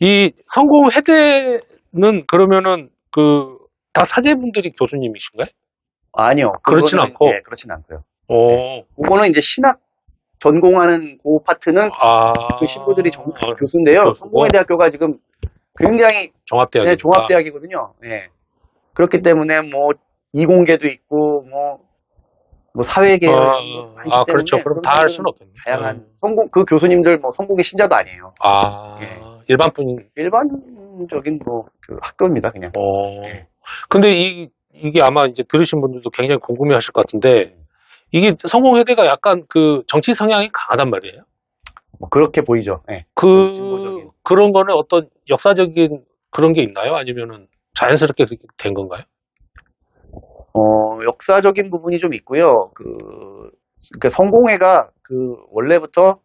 이 성공 해대는 그러면은 그 다 사제분들이 교수님이신가요? 아니요. 그렇진 그거는- 않고? 네, 그렇진 않고요. 어, 그거는 이제 신학 전공하는 그 파트는 아, 그 신부들이 정, 어, 교수인데요. 교수고. 성공회 대학교가 지금 굉장히 종합대학. 네, 종합대학이거든요. 예. 그렇기 때문에 뭐 이공계도 있고 뭐, 뭐 사회계 아, 아, 그렇죠. 그럼 다 할 수는 없겠네. 다양한 음. 성공 그 교수님들 뭐 성공의 신자도 아니에요. 아, 예. 일반 분, 일반적인 뭐 그 학교입니다, 그냥. 어. 예. 근데 이, 이게 아마 이제 들으신 분들도 굉장히 궁금해 하실 것 같은데, 이게 성공회대가 약간 그 정치 성향이 강하단 말이에요. 뭐 그렇게 보이죠. 예. 그, 진보적인. 그런 거는 어떤 역사적인 그런 게 있나요? 아니면은 자연스럽게 그렇게 된 건가요? 어, 역사적인 부분이 좀 있고요. 그, 그러니까 성공회가 그 원래부터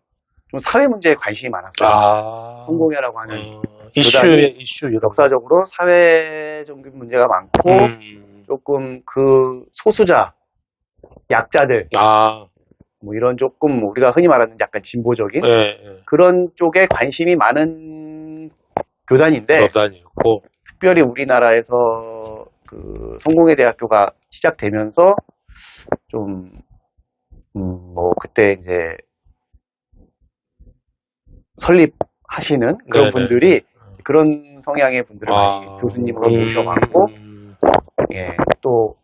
좀 사회 문제에 관심이 많았어요. 아. 성공회라고 하는 어, 이슈에, 이슈, 이런 거. 역사적으로 사회적인 문제가 많고 음. 조금 그 소수자, 약자들 아, 뭐 이런 조금 우리가 흔히 말하는 약간 진보적인 예, 예. 그런 쪽에 관심이 많은 교단인데 법단이었고, 특별히 우리나라에서 그 성공회 대학교가 시작되면서 좀, 음, 뭐, 그때 이제 설립하시는 그런 네네. 분들이 그런 성향의 분들을 많이 아, 교수님으로 음, 모셔왔고, 음. 예, 또,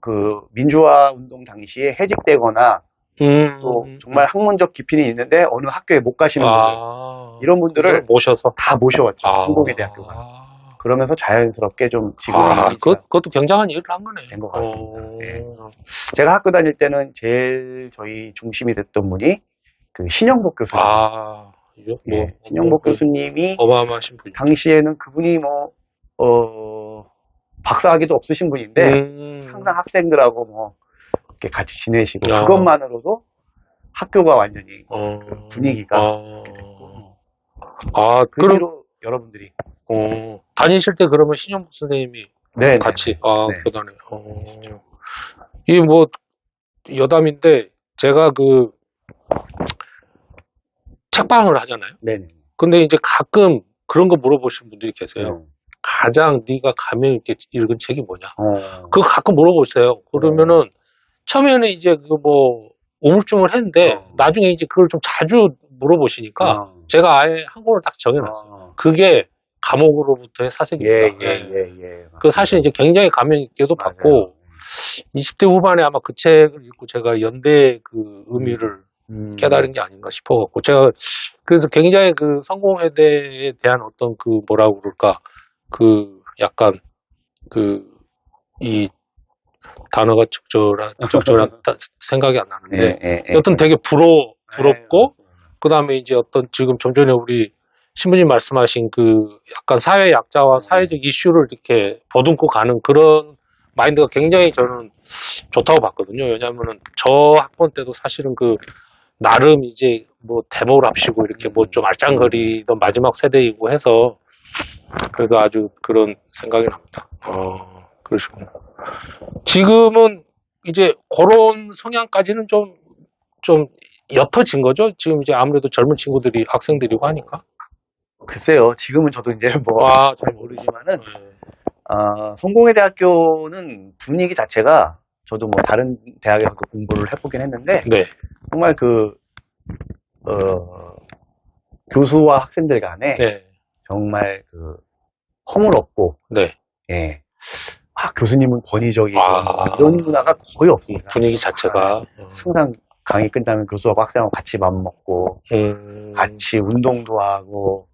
그, 민주화 운동 당시에 해직되거나, 음. 또 정말 학문적 깊이는 있는데 어느 학교에 못 가시는 분들, 아, 이런 분들을 모셔서. 다 모셔왔죠. 아. 성공회 대학교가. 그러면서 자연스럽게 좀 지금 아, 그, 그것도 굉장한 일을 한 거네. 된것 같습니다. 어. 예. 제가 학교 다닐 때는 제일 저희 중심이 됐던 분이 그 신영복 교수님. 아, 이거 뭐, 예, 신영복 교수님이 어마어마하신 분이. 당시에는 그분이 뭐, 어, 박사학위도 없으신 분인데 음. 항상 학생들하고 뭐, 이렇게 같이 지내시고 야. 그것만으로도 학교가 완전히 어, 그 분위기가 어. 됐고, 아, 그 그럼, 뒤로 여러분들이 어, 다니실 때 그러면 신영복 선생님이 네, 같이, 아, 네. 교단에. 어. 이게 뭐, 여담인데, 제가 그, 책방을 하잖아요. 네, 네. 근데 이제 가끔 그런 거 물어보시는 분들이 계세요. 네. 가장 네가 감명 있게 읽은 책이 뭐냐? 어, 그거 가끔 물어보세요. 그러면은 처음에는 이제 그뭐 우물쭈물 했는데 어. 나중에 이제 그걸 좀 자주 물어보시니까 어. 제가 아예 한 권을 딱 정해놨어요. 어. 그게 감옥으로부터의 예, 사색입니다. 예, 예, 예. 그 사실 이제 굉장히 감명 있게도 맞아요. 받고 20대 후반에 아마 그 책을 읽고 제가 연대의 그 의미를 음. 깨달은 게 아닌가 싶어갖고 제가 그래서 굉장히 그 성공회대에 대한 어떤 그 뭐라고 그럴까 그 약간 그 이 단어가 적절한 적절한 다- 생각이 안 나는데 예, 예, 예. 여튼 되게 부러 부럽고 네, 맞습니다. 그 다음에 이제 어떤 지금 좀 전에 우리 신부님 말씀하신 그 약간 사회 약자와 사회적 이슈를 이렇게 보듬고 가는 그런 마인드가 굉장히 저는 좋다고 봤거든요. 왜냐하면은 저 학번 때도 사실은 그 나름 이제 뭐 데모를 합시고 이렇게 뭐 좀 알짱거리던 마지막 세대이고 해서 그래서 아주 그런 생각이 납니다. 어, 그러시군요. 지금은 이제 그런 성향까지는 좀, 좀 옅어진 거죠? 지금 이제 아무래도 젊은 친구들이 학생들이고 하니까. 글쎄요, 지금은 저도 이제 뭐, 아, 잘 모르지만은, 네. 아, 성공회 대학교는 분위기 자체가 저도 뭐 다른 대학에서도 공부를 해보긴 했는데, 네. 정말 그, 어, 교수와 학생들 간에 네. 정말 그, 허물 없고, 네. 예. 아, 교수님은 권위적이고, 아. 이런 문화가 거의 없습니다. 분위기 자체가. 항상 강의 끝나면 교수하고 학생하고 같이 밥 먹고, 음, 같이 운동도 하고,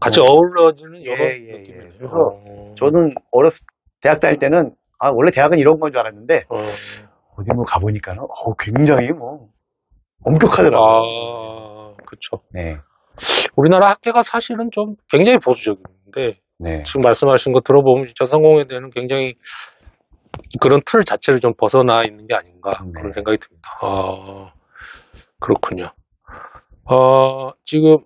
같이 어. 어우러지는 이런 예, 예, 예. 느낌이네요. 그래서 어. 저는 어렸을 대학 다닐 때는 아 원래 대학은 이런 건 줄 알았는데 어. 어디 뭐 가보니까는 어, 굉장히 뭐 엄격하더라고요. 아, 그쵸. 네, 우리나라 학계가 사실은 좀 굉장히 보수적인데, 네, 지금 말씀하신 거 들어보면 진짜 성공에 대한 굉장히 그런 틀 자체를 좀 벗어나 있는 게 아닌가 네. 그런 생각이 듭니다. 아, 그렇군요. 어, 지금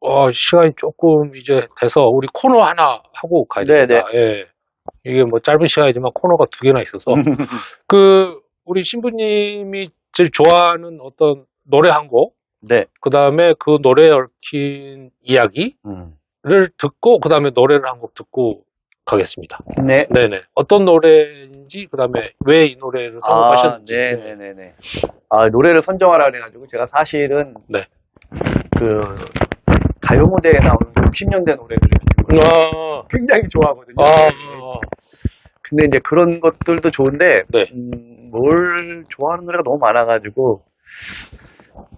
어, 시간이 조금 이제 돼서 우리 코너 하나 하고 가야 네, 됩니다. 예. 이게 뭐 짧은 시간이지만 코너가 두 개나 있어서 그 우리 신부님이 제일 좋아하는 어떤 노래 한 곡, 네, 그 다음에 그 노래에 얽힌 이야기, 음, 듣고 그 다음에 노래를 한 곡 듣고 가겠습니다. 네. 네네. 어떤 노래인지 그 다음에 왜 이 노래를 선곡하셨는지. 아, 네네네네. 아, 노래를 선정하라 그래가지고 제가 사실은 네. 그 가요 무대에 나오는 60년대 노래들을 아, 굉장히 좋아하거든요. 아, 근데 이제 그런 것들도 좋은데 네. 음, 뭘 좋아하는 노래가 너무 많아가지고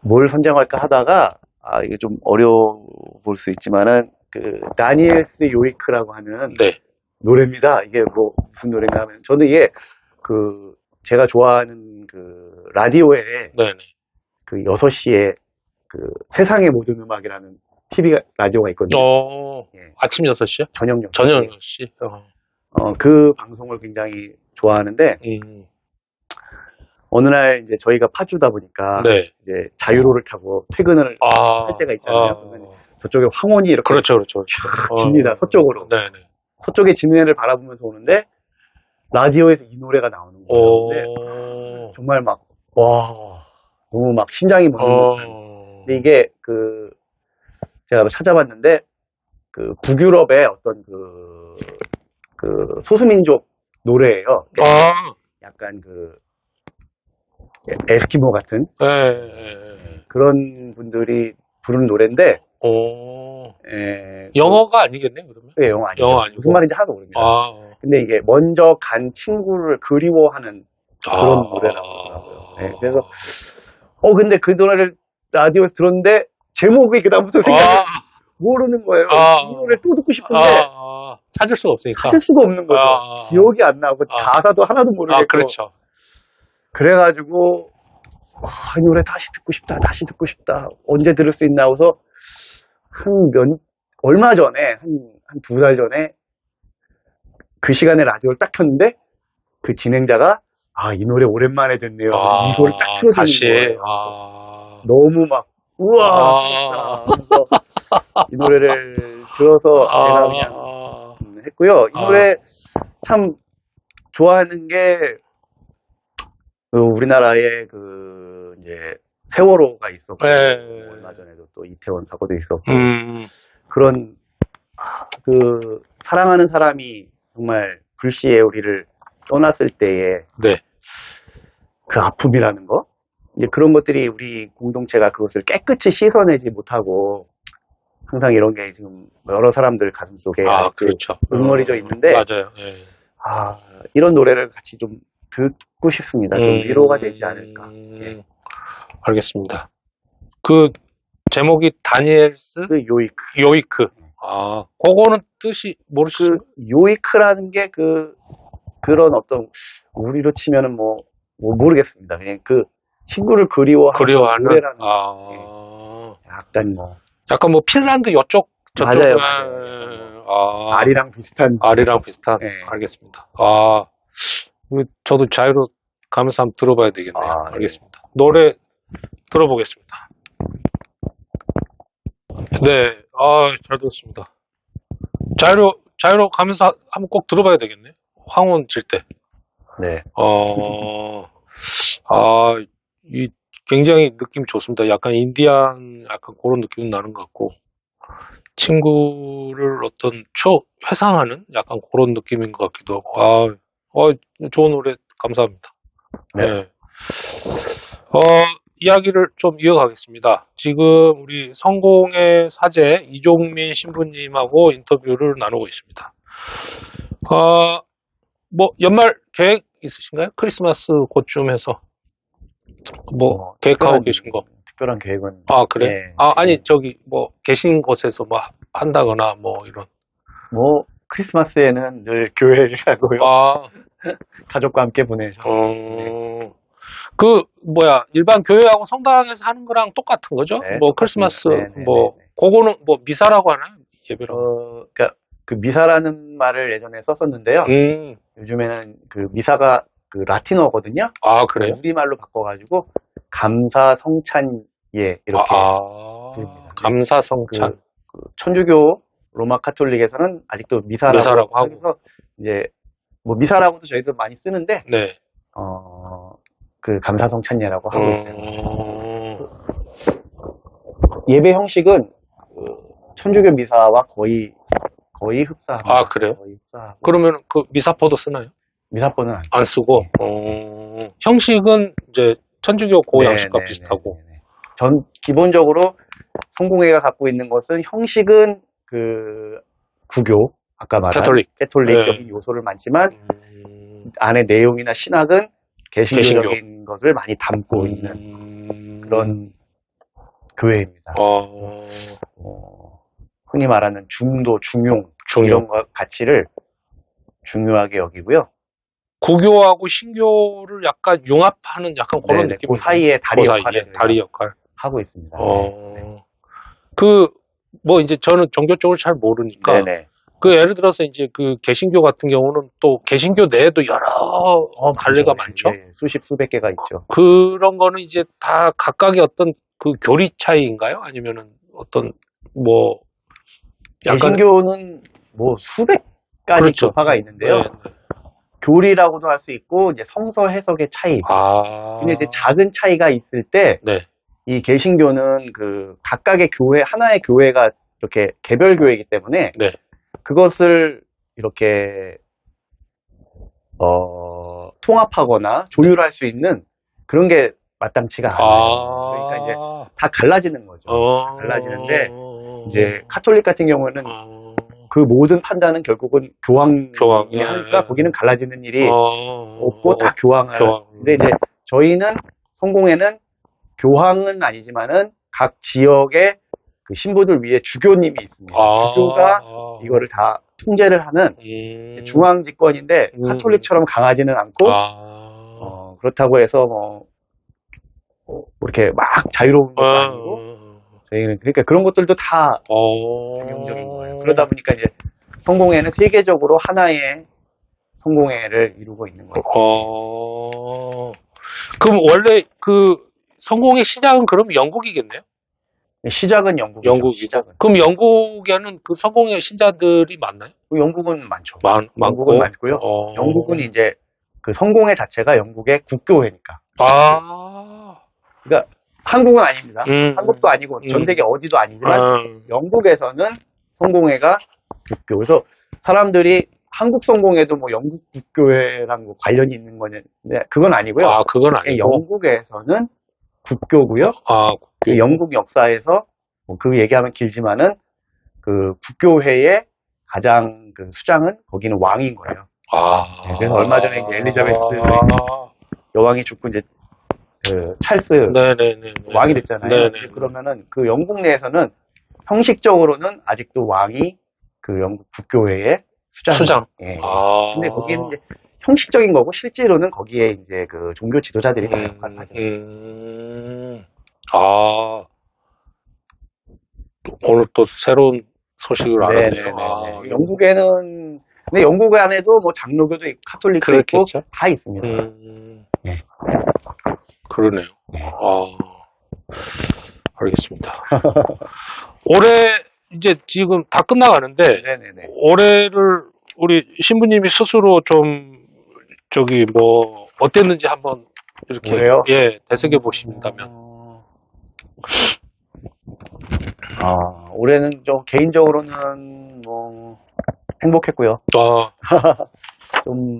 뭘 선정할까 하다가 아 이게 좀 어려워 볼 수 있지만은 그 다니엘스 요이크라고 하는 네. 노래입니다. 이게 뭐 무슨 노래인가 하면 저는 이게 그 제가 좋아하는 그 라디오에 네네. 그 6시에 그 세상의 모든 음악이라는 TV 라디오가 있거든요. 어, 예. 아침 6시요? 저녁 6시. 저녁 6시? 어, 어, 그 방송을 굉장히 좋아하는데 음, 어느 날 이제 저희가 파주다 보니까 네. 이제 자유로를 타고 퇴근을 아, 할 때가 있잖아요. 아, 그러면 저쪽에 황혼이 이렇게 그렇죠, 그렇죠. 그렇죠. 집니다. 어, 서쪽으로. 네 네. 서쪽에 지는 애를 바라보면서 오는데 라디오에서 이 노래가 나오는 거예요. 근데 정말 막 와, 너무 막 심장이 어, 듯한. 근데 이게 그 제가 찾아봤는데 그 북유럽의 어떤 그, 그 소수민족 노래예요. 아, 약간 그 에스키모 같은 예. 그런 분들이 부르는 노래인데 오, 에, 영어가 아니겠네, 그러면? 그 영어 아니죠. 영어 아니고. 무슨 말인지 하나도 모릅니다. 아, 근데 이게 먼저 간 친구를 그리워하는 그런 아. 노래라고 하더라고요. 네, 그래서 어 근데 그 노래를 라디오에서 들었는데 제목이 그다음부터 생각이 아, 모르는 거예요. 아. 이 노래를 또 듣고 싶은데 아, 아, 찾을 수가 없으니까. 찾을 수가 없는 거죠. 아. 기억이 안 나고 아. 가사도 하나도 모르겠고 아, 그렇죠. 그래가지고 와, 이 노래 다시 듣고 싶다, 다시 듣고 싶다. 언제 들을 수 있나 하고서 한 몇, 얼마 전에, 한, 한 두 달 전에 그 시간에 라디오를 딱 켰는데 그 진행자가 아, 이 노래 오랜만에 듣네요. 아, 이걸 딱 틀어주는. 거예요. 아, 너무 막, 우와, 아. 이 노래를 들어서 제가 그냥 아, 음, 했고요. 이 아. 노래 참 좋아하는 게 그 우리나라에 그 이제 세월호가 있었고 네. 얼마 전에도 또 이태원 사고도 있었고 음, 그런 아, 그 사랑하는 사람이 정말 불시에 우리를 떠났을 때의 네. 그 아픔이라는 거 이제 그런 것들이 우리 공동체가 그것을 깨끗이 씻어내지 못하고 항상 이런 게 지금 여러 사람들 가슴 속에 아, 그렇죠. 응어리져 있는데 맞아요. 예. 아, 이런 노래를 같이 좀 듣고 싶습니다. 좀 음, 위로가 되지 않을까. 예. 알겠습니다. 그 제목이 다니엘스 그 요이크. 요이크. 아, 그거는 뜻이 모르시죠? 그 요이크라는 게 그, 그런 어떤, 우리로 치면은 뭐, 뭐 모르겠습니다. 그냥 그 친구를 그리워하는 그리워하는. 노래라는 아, 약간 뭐, 약간 뭐 핀란드 이쪽 저쪽 맞아요, 예, 맞아요. 아, 아리랑 비슷한. 아리랑 비슷한. 네. 알겠습니다. 아, 그 저도 자유로 가면서 한번 들어봐야 되겠네요. 아, 네. 알겠습니다. 노래 들어보겠습니다. 네, 아, 잘 들었습니다. 자유로, 자유로 가면서 하- 한번 꼭 들어봐야 되겠네. 황혼 질 때. 네. 어, 아, 이 굉장히 느낌 좋습니다. 약간 인디안, 약간 그런 느낌 나는 것 같고, 친구를 어떤 추억, 회상하는 약간 그런 느낌인 것 같기도 하고, 아, 어, 좋은 노래 감사합니다. 네. 네. 어, 이야기를 좀 이어가겠습니다. 지금 우리 성공의 사제 이종민 신부님하고 인터뷰를 나누고 있습니다. 어, 뭐 연말 계획 있으신가요? 크리스마스 곧쯤 해서 뭐 어, 계획하고 특별한- 계신 거? 특별한 계획은. 아 그래? 네. 아 아니 저기 뭐 계신 곳에서 뭐 한다거나 뭐 이런. 뭐, 크리스마스에는 늘 교회를 가고요. 아, 가족과 함께 보내죠. 어, 그 뭐야 일반 교회하고 성당에서 하는 거랑 똑같은 거죠? 네, 뭐 똑같습니다. 크리스마스 네, 네, 뭐 네, 네. 그거는 뭐 미사라고 하나요? 예배라고. 어, 그니까, 그 미사라는 말을 예전에 썼었는데요. 음, 요즘에는 그 미사가 그 라틴어거든요. 아 그래요? 우리말로 바꿔가지고 감사 성찬 예 이렇게 아, 부릅니다. 감사 그, 성찬. 그 천주교 로마 카톨릭에서는 아직도 미사라고, 미사라고 하고. 그래서 이제 뭐 미사라고도 저희도 많이 쓰는데 네. 어그 감사 성찬예라고 하고 있어요. 음, 예배 형식은 그 천주교 미사와 거의 거의 흡사합니다. 아, 그래요? 거의 흡사하고 그러면 그 미사포도 쓰나요? 미사법은 안 안 쓰고, 어, 형식은 이제 천주교 고 양식과 네, 네, 비슷하고, 네, 네, 네. 전 기본적으로 성공회가 갖고 있는 것은 형식은 그 구교 아까 말한 캐톨릭. 캐톨릭적인 요소를 많지만 음, 안에 내용이나 신학은 개신교적인 것을 많이 담고 있는 음, 그런 교회입니다. 어, 어, 흔히 말하는 중도, 중용 중요. 이런 것 가치를 중요하게 여기고요. 구교하고 신교를 약간 융합하는 약간 그런 네네, 느낌. 그 사이에 다리 역할을 다리 역할. 하고 있습니다. 어, 그, 뭐 이제 저는 종교 쪽을 잘 모르니까, 네네. 그 예를 들어서 이제 그 개신교 같은 경우는 또 개신교 내에도 여러 어, 갈래가. 많죠. 네, 수십 수백 개가 있죠. 그 런 거는 이제 다 각각의 어떤 그 교리 차이인가요? 아니면은 어떤 뭐 약간 개신교는 뭐 수백 가지 그렇죠. 교파가 있는데요. 네, 네. 교리라고도 할 수 있고 이제 성서 해석의 차이. 아. 근데 이제 작은 차이가 있을 때이 네. 개신교는 그 각각의 교회 하나의 교회가 이렇게 개별 교회이기 때문에 네. 그것을 이렇게 어 통합하거나 조율할 수 있는 그런 게 마땅치가 않아요. 아. 그러니까 이제 다 갈라지는 거죠. 어. 갈라지는데 이제 카톨릭 같은 경우는 어. 그 모든 판단은 결국은 교황이 교황, 예, 하니까 예. 거기는 갈라지는 일이 어. 없고 다 교황을. 교황. 근데 이제 저희는 성공회는 교황은 아니지만은 각 지역의 그 신부들 위에 주교님이 있습니다. 아. 주교가 아. 이거를 다 통제를 하는 음. 중앙 집권인데 음. 카톨릭처럼 강하지는 않고 아. 어, 그렇다고 해서 뭐, 뭐 이렇게 막 자유로운 것도 아 니고 그러니까 그런 것들도 다 어. 균형적인 거예요. 그러다 보니까 이제 성공회는 세계적으로 하나의 성공회를 이루고 있는 거예요. 어. 그럼 원래 그 성공의 시작은 그럼 영국이겠네요? 시작은 영국이죠. 영국이고. 시작은. 그럼 영국에는 그 성공의 신자들이 많나요? 영국은 많죠. 많, 영국은 많고. 많고요. 어. 영국은 이제 그 성공회 자체가 영국의 국교회니까. 아. 그러니까 한국은 아닙니다. 음. 한국도 아니고 전 음. 세계 어디도 아니지만 아. 영국에서는 성공회가 국교. 그래서 사람들이 한국 성공회도 뭐 영국 국교회랑 뭐 관련이 있는 거냐. 네, 그건 아니고요. 아, 그건 예, 아니고. 영국에서는 국교고요. 아, 그 영국 역사에서 뭐 그 얘기하면 길지만은 그 국교회의 가장 그 수장은 거기는 왕인 거예요. 아. 네, 그래서 얼마 전에 엘리자베스 아. 여왕이 죽고 이제 그 찰스 네네네. 왕이 됐잖아요. 네네. 그러면은 그 영국 내에서는 형식적으로는 아직도 왕이 그 영국 국교회의 수장. 수장. 예. 아. 근데 거기는 이제 형식적인 거고 실제로는 거기에 이제 그 종교 지도자들이 다 음, 역할을 하죠. 음. 아. 오늘 또 새로운 소식을 알았네요. 네네네. 아, 영국에는 근데 영국 안에도 뭐 장로교도 있고 카톨릭도 그렇겠죠. 있고 다 있습니다. 음. 네. 그러네요. 네. 아. 알겠습니다. 올해 이제 지금 다 끝나가는데 네네네. 올해를 우리 신부님이 스스로 좀 저기 뭐 어땠는지 한번 이렇게 올해요? 예 되새겨 보신다면 어, 아, 올해는 좀 개인적으로는 뭐 행복했고요. 아 좀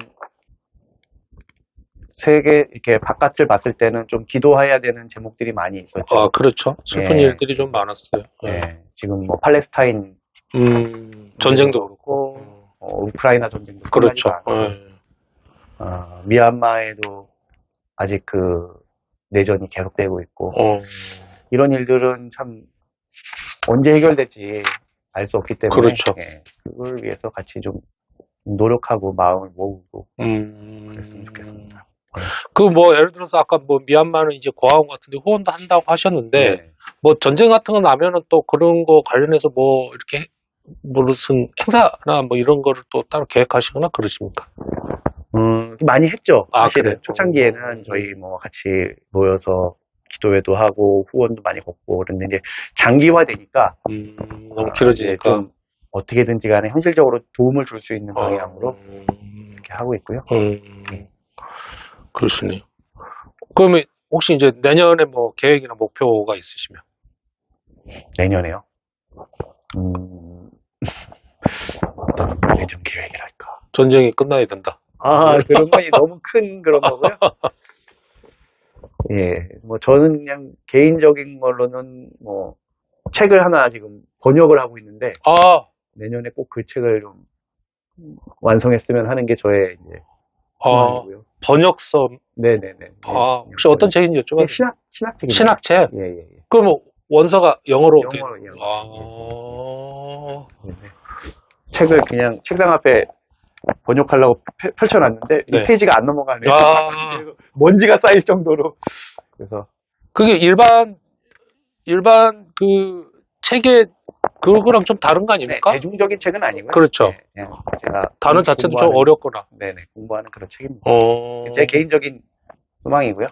세계 이렇게 바깥을 봤을 때는 좀 기도해야 되는 제목들이 많이 있었죠. 아, 그렇죠. 슬픈 예. 일들이 좀 많았어요. 예. 네, 지금 뭐 팔레스타인 음, 전쟁도 그렇고. 어, 우크라이나 전쟁도 그렇죠. 예. 어, 미얀마에도 아직 그 내전이 계속되고 있고 어, 이런 일들은 참 언제 해결될지 알 수 없기 때문에 그렇죠. 예, 그걸 위해서 같이 좀 노력하고 마음을 모으고 음. 그랬으면 좋겠습니다. 그 뭐 예를 들어서 아까 뭐 미얀마는 이제 고아원 같은데 후원도 한다고 하셨는데 네. 뭐 전쟁 같은 거 나면은 또 그런 거 관련해서 뭐 이렇게 무슨 행사나 뭐 이런 거를 또 따로 계획하시거나 그러십니까? 음, 많이 했죠. 아, 사실은 그래요? 초창기에는 음. 저희 뭐 같이 모여서 기도회도 하고 후원도 많이 걷고 그런데 이제 장기화되니까 음, 너무 아, 길어지니까. 이제 좀 어떻게든지 간에 현실적으로 도움을 줄 수 있는 방향으로 음, 이렇게 하고 있고요. 음, 그러시네요. 그러면 혹시 이제 내년에 뭐 계획이나 목표가 있으시면? 내년에요. 음, 어떤 예전 계획이랄까. 전쟁이 끝나야 된다. 아, 그런 건이 너무 큰 그런 거고요. 예, 뭐 저는 그냥 개인적인 걸로는 뭐 책을 하나 지금 번역을 하고 있는데 아, 내년에 꼭 그 책을 좀 완성했으면 하는 게 저의 이제 아, 소망이고요. 번역서. 네네네. 아, 혹시 어떤 책인지 여쭤봐도 돼요? 신학 신학 책입니다. 신학책? 예, 예, 예. 그럼 뭐 원서가 영어로 어떻게? 영어로, 영어로. 아, 네. 책을 그냥 책상 앞에 번역하려고 펼- 펼쳐놨는데 네. 이 페이지가 안 넘어가네요. 아. 먼지가 쌓일 정도로. 그래서 그게 일반 일반 그 책의 그거랑 좀 다른 거 네, 아닙니까? 대중적인 책은 아니고요. 그렇죠. 네, 그냥 제가 단어 자체도 좀 공부하는- 어렵거나. 네네 공부하는 그런 책입니다. 어, 제 개인적인 소망이고요.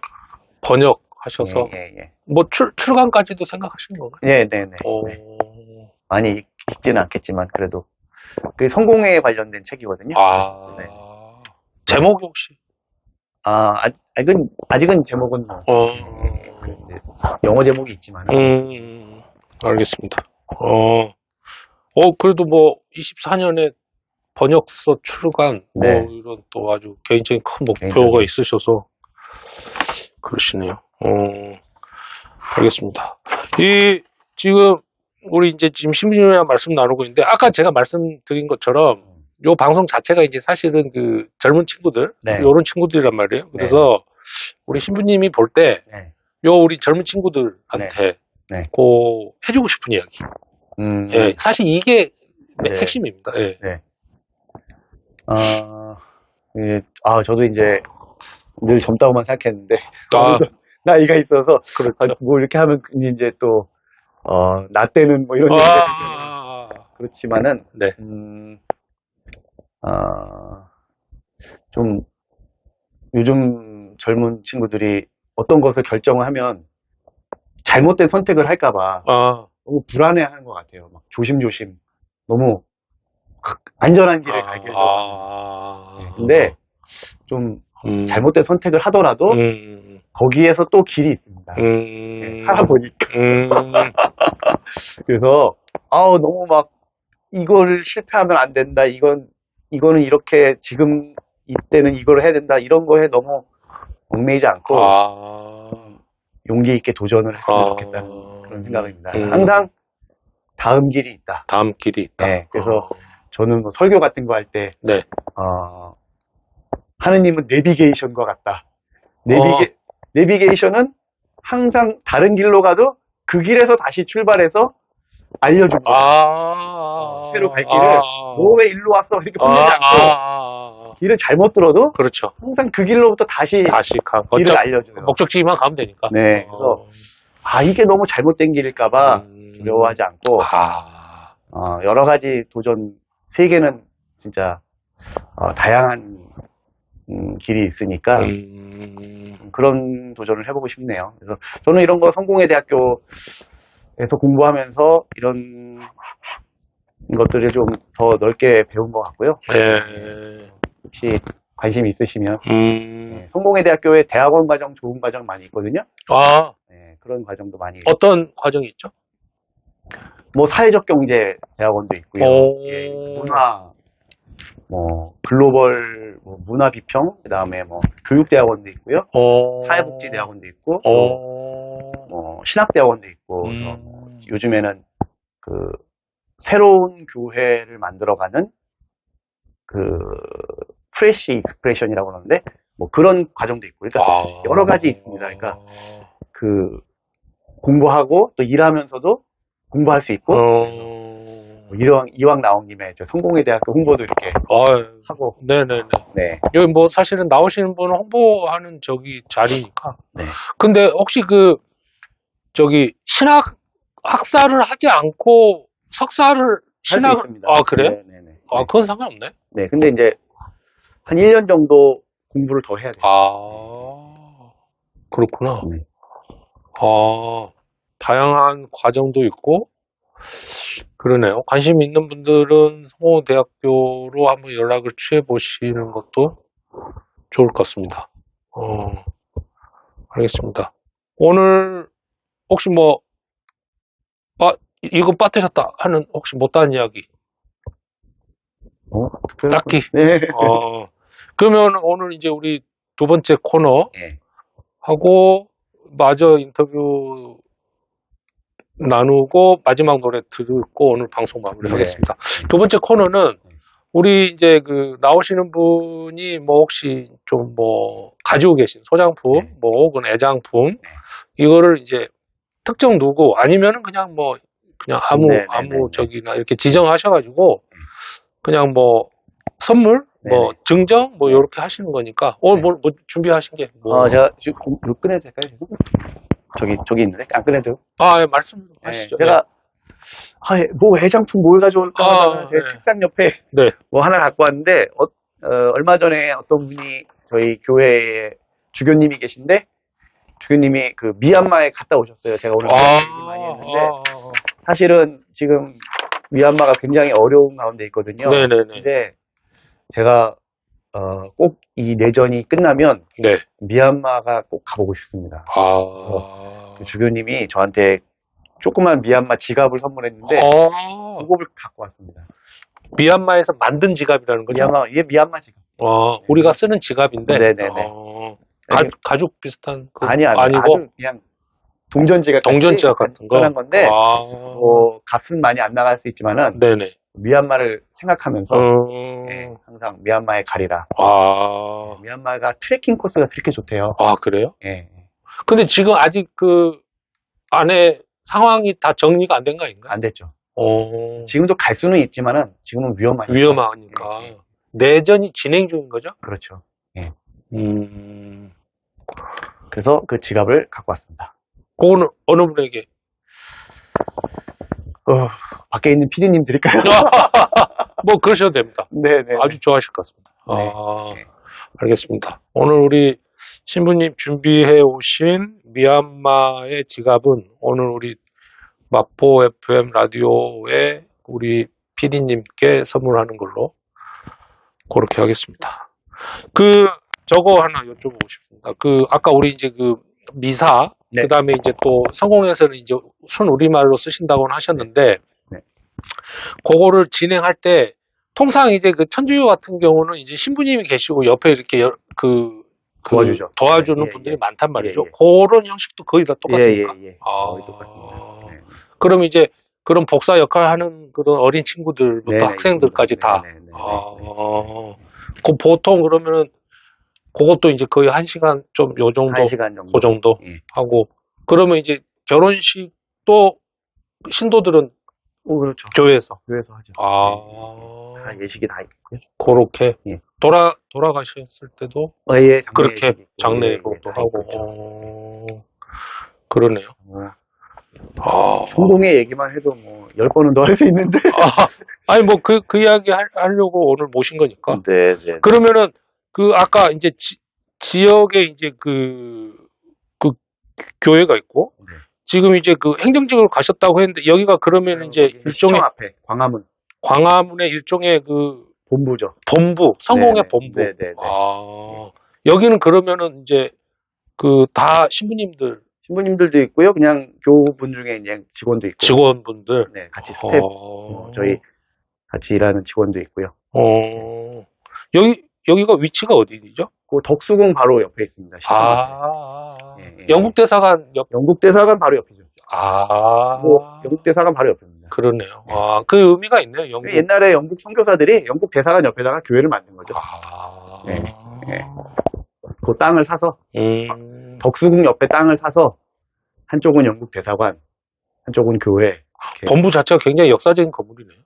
번역하셔서 예, 예, 예. 뭐 출, 출간까지도 생각하시는 건가요? 예, 네, 네. 어, 네. 많이 읽- 읽지는 않겠지만 그래도 그 성공에 관련된 책이거든요. 아, 네. 제목이 혹시? 아, 아, 아직은 아직은 제목은 뭐 어, 그 이제 영어 제목이 있지만 음, 알겠습니다. 어, 어, 그래도 뭐, 24년에 번역서 출간, 네. 뭐, 이런 또 아주 개인적인 큰 목표가 개인적인. 있으셔서, 그러시네요. 어, 알겠습니다. 이, 지금, 우리 이제 지금 신부님이랑 말씀 나누고 있는데, 아까 제가 말씀드린 것처럼, 요 방송 자체가 이제 사실은 그 젊은 친구들, 네. 요런 친구들이란 말이에요. 그래서, 우리 신부님이 볼 때, 네. 요 우리 젊은 친구들한테 네. 고 해주고 싶은 이야기. 음, 예, 사실 이게 네. 핵심입니다. 예. 아, 예, 아, 저도 이제 늘 젊다고만 생각했는데, 아, 나이가 있어서, 아, 그렇죠. 뭐 이렇게 하면 이제 또, 어, 나 때는 뭐 이런 얘기가 되잖아요. 아, 그렇지만은, 네. 음, 아, 좀, 요즘 젊은 친구들이 어떤 것을 결정을 하면 잘못된 선택을 할까봐 아, 너무 불안해하는 것 같아요. 막 조심조심 너무 안전한 길을 가기 위해서. 아, 네, 근데 좀 음, 잘못된 선택을 하더라도 음, 거기에서 또 길이 있습니다. 음, 네, 살아보니까. 음, 그래서 아우 너무 막 이거를 실패하면 안 된다. 이건 이거는 이렇게 지금 이때는 이걸 해야 된다. 이런 거에 너무 얽매이지 않고 아, 용기 있게 도전을 했으면 아, 좋겠다는 그런 생각입니다. 음, 항상 다음 길이 있다. 다음 길이 있다. 네, 그래서 어, 저는 뭐 설교 같은 거 할때 네. 어, 하느님은 내비게이션과 같다. 내비게, 내비게이션은 항상 다른 길로 가도 그 길에서 다시 출발해서 알려줍니다. 아, 새로 갈 길을 아, 너왜 일로 왔어? 이렇게 아, 혼내지 않고 아, 아, 길을 잘못 들어도 그렇죠. 항상 그 길로부터 다시 다시 가. 길을 어차- 알려줘요. 목적지만 가면 되니까. 네, 그래서 아 이게 너무 잘못된 길일까봐 음, 두려워하지 않고 아, 어, 여러 가지 도전 세계는 진짜 어, 다양한 음, 길이 있으니까 음, 그런 도전을 해보고 싶네요. 그래서 저는 이런 거 성공회 대학교에서 공부하면서 이런 것들을 좀 더 넓게 배운 것 같고요. 예, 혹시 관심 있으시면 음, 네, 성공회 대학교에 대학원 과정 좋은 과정 많이 있거든요. 아, 네, 그런 과정도 많이 어떤 과정이 있죠? 뭐 사회적 경제 대학원도 있고요. 오. 예, 문화 뭐 글로벌 뭐 문화 비평 그다음에 뭐 교육 대학원도 있고요. 어, 사회복지 대학원도 있고 또 어, 뭐 신학 대학원도 있고 그래서 음, 요즘에는 그 새로운 교회를 만들어가는 그 프레시 익스프레션이라고 그러는데 뭐 그런 과정도 있고 그러니까 아, 여러 가지 있습니다. 그러니까 그 공부하고 또 일하면서도 공부할 수 있고 어, 뭐 이왕 이왕 나온 김에 저 성공회 대학교 홍보도 이렇게 아, 하고 네네네. 네 여기 뭐 사실은 나오시는 분은 홍보하는 저기 자리니까. 네. 근데 혹시 그 저기 신학 학사를 하지 않고 석사를 할수 신학 있습니다. 아 그래? 네, 네, 네. 아 그건 상관없네. 네, 근데 이제 한 1년 정도 공부를 더 해야 돼요. 아 그렇구나. 네. 아 다양한 과정도 있고 그러네요. 관심 있는 분들은 성호대학교로 한번 연락을 취해 보시는 것도 좋을 것 같습니다. 어, 알겠습니다. 오늘 혹시 뭐, 아, 이거 빠뜨렸다 하는 혹시 못다한 이야기? 어, 딱히. 건- 네. 어, 그러면 오늘 이제 우리 두 번째 코너 예. 하고 마저 인터뷰 나누고 마지막 노래 듣고 오늘 방송 마무리하겠습니다. 네. 두 번째 코너는 우리 이제 그 나오시는 분이 뭐 혹시 좀 뭐 가지고 계신 소장품 네. 뭐 혹은 애장품 이거를 이제 특정 누구 아니면은 그냥 뭐 그냥 아무 네, 네, 아무 네, 네. 저기나 이렇게 지정하셔가지고 그냥 뭐 선물 뭐 네, 증정 뭐 이렇게 하시는 거니까 오늘 네. 뭐, 뭐 준비하신 게 뭐? 어, 제가 지금 이거 꺼내도 될까요, 지금? 저기, 저기 있는데? 안 꺼내도? 아, 예, 말씀 좀 네, 하시죠. 제가, 아, 예, 뭐 해장품 뭘 가져올까 아, 제 네. 책상 옆에 네. 뭐 하나 갖고 왔는데, 어, 어, 얼마 전에 어떤 분이 저희 교회에 주교님이 계신데, 주교님이 그 미얀마에 갔다 오셨어요. 제가 오늘 아, 얘기 많이 했는데, 아, 사실은 지금 미얀마가 굉장히 어려운 가운데 있거든요. 네네네. 근데 제가 어, 꼭 이 내전이 끝나면 네. 미얀마가 꼭 가보고 싶습니다. 아. 그 주교님이 저한테 조그만 미얀마 지갑을 선물했는데 아, 그거를 갖고 왔습니다. 미얀마에서 만든 지갑이라는 거죠? 미얀마 이게 미얀마 지갑. 어, 우리가 쓰는 지갑인데. 네네네. 어, 가, 가죽 비슷한 그 아니 아니 아니고 아주 그냥 동전 지갑 동전 지갑 같은 거. 편한 건데 아. 뭐 값은 많이 안 나갈 수 있지만은 네네. 미얀마를 생각하면서 음. 예, 항상 미얀마에 가리라. 아. 미얀마가 트레킹 코스가 그렇게 좋대요. 아, 그래요? 예. 근데 지금 아직 그 안에 상황이 다 정리가 안 된 거 아닌가? 안 됐죠. 어. 지금도 갈 수는 있지만은 지금은 위험하니까. 위험하니까. 예, 예. 내전이 진행 중인 거죠? 그렇죠. 음. 그래서 그 지갑을 갖고 왔습니다. 그거는 어느 분에게? 어, 밖에 있는 PD님 드릴까요? 뭐 그러셔도 됩니다. 네네. 아주 좋아하실 것 같습니다. 네. 아, 네. 알겠습니다. 오늘 우리 신부님 준비해 오신 미얀마의 지갑은 오늘 우리 마포 FM 라디오에 우리 PD님께 선물하는 걸로 그렇게 하겠습니다. 그 저거 하나 여쭤보고 싶습니다. 그 아까 우리 이제 그 미사 네. 그 다음에 이제 또 성공에서는 이제 순 우리말로 쓰신다고는 하셨는데 네. 그거를 진행할 때 통상 이제 그 천주교 같은 경우는 이제 신부님이 계시고 옆에 이렇게 여- 그, 그 도와주죠. 도와주는 예, 예, 분들이 예. 많단 말이죠. 예, 예. 그런 형식도 거의 다 예, 똑같습니까? 예, 예. 아. 거의 똑같습니다. 네. 그럼 이제 그런 복사 역할 하는 그런 어린 친구들부터 네네, 학생들까지 있습니다. 다. 네 네네. 네. 아, 그 보통 그러면은 그것도 이제 거의 한 시간 좀 요 정도, 한 시간 정도. 그 정도 예. 하고 그러면 이제 결혼식도 신도들은 오, 그렇죠. 교회에서 교회에서 하죠. 아 다 예식이 다 있고요. 그렇게 예. 돌아 돌아가셨을 때도 어, 예, 장례 그렇게 예식이 있고, 장례로도 예, 예, 다 하고. 어, 그러네요. 뭐, 아, 성공의 얘기만 해도 뭐, 열 번은 더 할 수 있는데. 아, 아니 뭐 그그 이야기 할- 하려고 오늘 모신 거니까. 네, 네. 그러면은 그 아까 이제 지, 지역에 이제 그, 그 교회가 있고 네. 지금 이제 그 행정직으로 가셨다고 했는데 여기가 그러면 이제 여기 일종의 앞에, 광화문. 광화문의 일종의 그 본부죠. 본부, 성공의 네네. 본부. 네네네. 아, 여기는 그러면은 이제 그 다 신부님들, 신부님들도 있고요. 그냥 교우분 중에 이제 직원도 있고. 직원분들. 네, 같이 스텝, 어, 뭐 저희 같이 일하는 직원도 있고요. 어, 여기, 여기가 위치가 어디죠? 그 덕수궁 바로 옆에 있습니다. 시청 앞에. 아, 예, 예. 영국 대사관 옆, 영국 대사관 바로 옆이죠. 아, 뭐 영국 대사관 바로 옆입니다. 그러네요. 네. 아, 그 의미가 있네요, 영국. 옛날에 영국 선교사들이 영국 대사관 옆에다가 교회를 만든 거죠. 아, 네, 네. 그 땅을 사서 음, 덕수궁 옆에 땅을 사서 한쪽은 영국 대사관, 한쪽은 교회. 이렇게. 본부 자체가 굉장히 역사적인 건물이네요.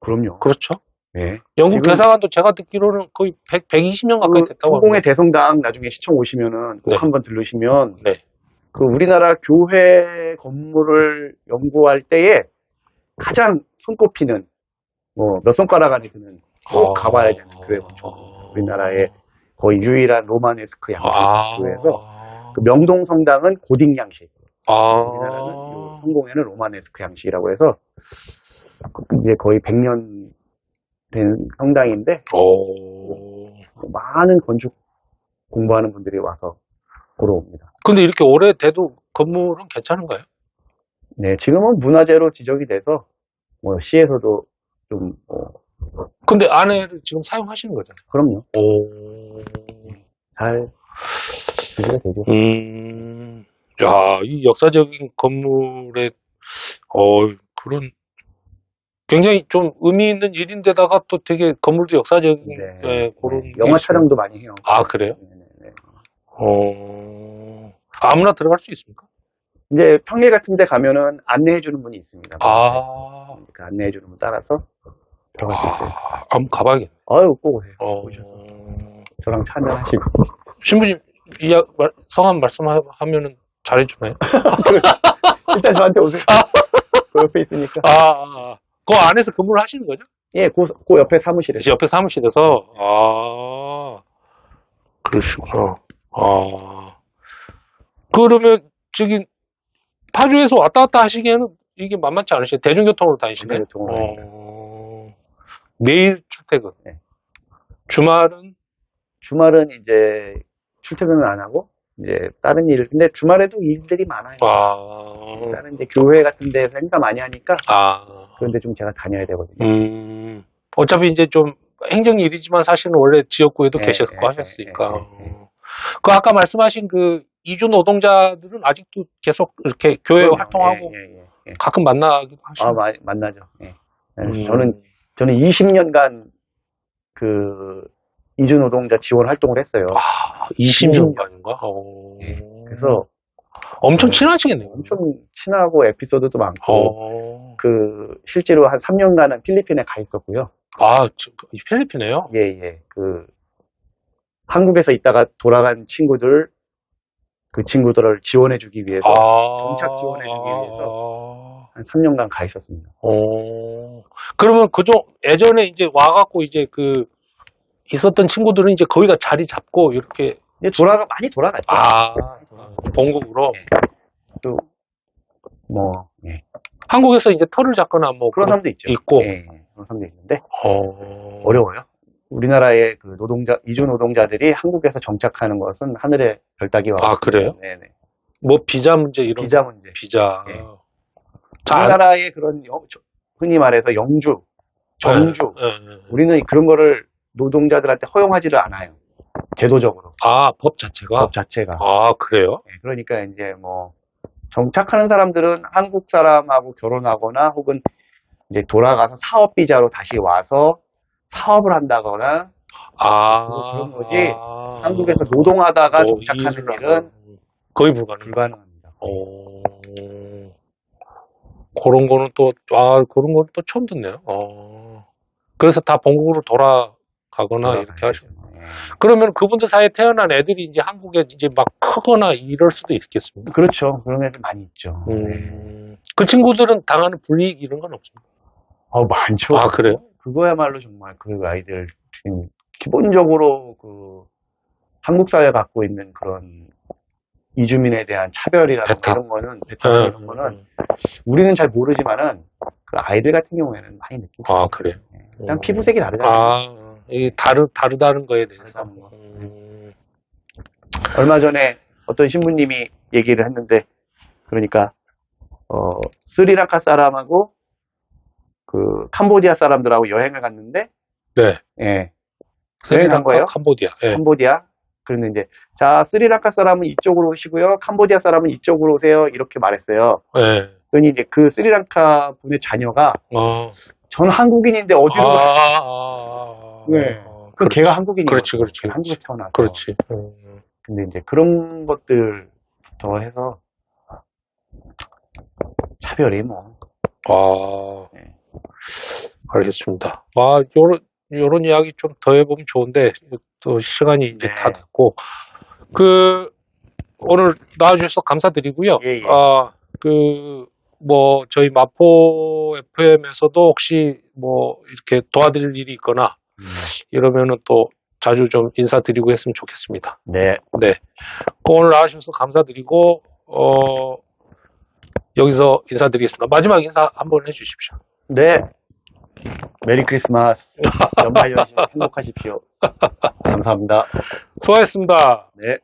그럼요. 그렇죠. 네. 영국 대사관도 제가 듣기로는 거의 100, 120년 가까이 그 됐다고 합니다. 대성당 나중에 시청 오시면은 꼭 네. 한번 들르시면 네. 그 우리나라 교회 건물을 연구할 때에 가장 손꼽히는 뭐 몇 손가락 안에 드는 꼭 아. 가봐야 되는 교회 건축. 우리나라의 거의 유일한 로마네스크 양식 아, 교회에서 그 명동 성당은 고딕 양식. 아, 우리나라는 요 성공회는 로마네스크 양식이라고 해서 그 이제 거의 100년 된 성당인데 오. 많은 건축 공부하는 분들이 와서 보러 옵니다. 근데 이렇게 오래 돼도 건물은 괜찮은가요? 네, 지금은 문화재로 지정이 돼서 뭐 시에서도 좀 뭐, 근데 안에를 지금 사용하시는 거잖아요. 그럼요. 오. 잘 유지가 되죠. 음, 야, 이 역사적인 건물에, 어, 그런, 굉장히 좀 의미 있는 일인데다가 또 되게 건물도 역사적인, 네. 예, 그런. 네, 게 영화 있어요. 촬영도 많이 해요. 아, 그래요? 네, 네, 네. 어, 아무나 들어갈 수 있습니까? 이제 평일 같은 데 가면은 안내해 주는 분이 있습니다. 아, 그 안내해 주는 분 따라서 들어갈 수 있어요. 아, 한번 가봐야겠네. 아유, 꼭 오세요. 어, 오셔서 저랑 차 한잔 하시고. 신부님, 이 야- 말- 성함 말씀하면은 잘해주나요? 일단 저한테 오세요. 그 옆에 있으니까. 아, 아, 아. 그 안에서 근무를 하시는 거죠? 예, 그, 그 옆에 사무실에서. 옆에 사무실에서, 아, 그러시구나. 아. 그러면, 저기, 파주에서 왔다 갔다 하시기에는 이게 만만치 않으시죠? 대중교통으로 다니시네? 대중교통으로 어, 매일 출퇴근. 네. 주말은, 주말은 이제 출퇴근을 안 하고, 이제 다른 일, 근데 주말에도 일들이 많아요. 아, 다른 이제 교회 같은 데서 행사 많이 하니까, 아, 그런데 좀 제가 다녀야 되거든요. 음, 어차피 이제 좀 행정 일이지만 사실은 원래 지역구에도 네, 계셨고 네, 하셨으니까. 네, 네, 네. 그 아까 말씀하신 그 이주 노동자들은 아직도 계속 이렇게 교회 그럼요. 활동하고 예, 예, 예, 예. 가끔 만나기도 아, 하시죠. 마- 만나죠. 예. 네, 음. 저는, 저는 20년간 그, 이주 노동자 지원 활동을 했어요. 아, 20년간인가? 어. 예, 그래서 엄청 네. 친하시겠네요. 엄청 친하고 에피소드도 많고, 어. 그, 실제로 한 3년간은 필리핀에 가 있었고요. 아, 저- 그 필리핀에요? 예, 예. 그, 한국에서 있다가 돌아간 친구들, 그 친구들을 지원해 주기 위해서 아. 정착 지원해주기 위해서. 한 3년간 가 있었습니다. 어. 그러면 그중 예전에 이제 와갖고 이제 그 있었던 친구들은 이제 거기다 자리 잡고 이렇게 이제 돌아가, 많이 돌아갔죠. 아 본국으로 예. 또, 뭐, 예. 한국에서 이제 터를 잡거나 뭐 그런 사람도 있죠. 있고 예, 예. 그런 사람도 있는데, 어... 어려워요. 우리나라의 그 노동자, 이주 노동자들이 한국에서 정착하는 것은 하늘의 별 따기와. 아, 그래요? 네네. 뭐 비자 문제 이런 비자 거? 문제. 비자 예. 자, 우리나라의 그런, 영- 저- 흔히 말해서 영주, 정주, 예, 예, 예. 우리는 그런 거를 노동자들한테 허용하지를 않아요. 제도적으로. 아 법 자체가 법 자체가. 아 그래요? 예, 그러니까 이제 뭐 정착하는 사람들은 한국 사람하고 결혼하거나 혹은 이제 돌아가서 사업 비자로 다시 와서 사업을 한다거나 아 그런 거지. 아. 한국에서 노동하다가 뭐 정착하는 이주를 일은 거의 불가능. 불가능합니다. 어... 그런 거는 또, 아, 그런 거는 또 처음 듣네요. 어. 그래서 다 본국으로 돌아 가거나 이렇게 하시고. 예. 그러면 그분들 사이에 태어난 애들이 이제 한국에 이제 막 크거나 이럴 수도 있겠습니다. 그렇죠. 그런 애들 많이 있죠. 네. 음, 그 친구들은 당하는 불이익 이런 건 없습니다. 어, 많죠. 아, 그래요? 그거야말로 정말 그 아이들 지금 기본적으로 그 한국 사회가 갖고 있는 그런 이주민에 대한 차별이라든가. 이런 거는 배타 이런 거는 우리는 잘 모르지만은 그 아이들 같은 경우에는 많이 느끼죠. 아, 그래요? 일단 음. 피부색이 다르잖아요. 아, 이게 다르, 다르다는 거에 대해서. 거. 음, 얼마 전에 어떤 신부님이 얘기를 했는데 그러니까 어 스리랑카 사람하고 그 캄보디아 사람들하고 여행을 갔는데 네. 예 여행 간 거예요? 캄보디아. 예. 캄보디아 그랬는데 자 스리랑카 사람은 이쪽으로 오시고요 캄보디아 사람은 이쪽으로 오세요 이렇게 말했어요. 예. 그러니 이제 그 스리랑카 분의 자녀가 어. 전 한국인인데 어디로 아, 가? 아, 아, 네. 아, 그 걔가 한국인이에요. 그렇지, 그렇지, 그렇지. 한국에서 태어나서. 그렇지. 음. 근데 이제 그런 것들부터 해서 차별이 뭐 아, 네. 알겠습니다. 아, 요런, 요런 이야기 좀 더 해보면 좋은데, 또 시간이 이제 네. 다 됐고, 그, 오늘 나와주셔서 감사드리고요. 예, 예. 아, 그, 뭐, 저희 마포 FM에서도 혹시 뭐, 이렇게 도와드릴 일이 있거나, 이러면은 또 자주 좀 인사드리고 했으면 좋겠습니다. 네. 네. 그 오늘 나와주셔서 감사드리고, 어, 여기서 인사드리겠습니다. 마지막 인사 한번 해주십시오. 네. 메리 크리스마스. 연말 연시 행복하십시오. 감사합니다. 수고하셨습니다. 네.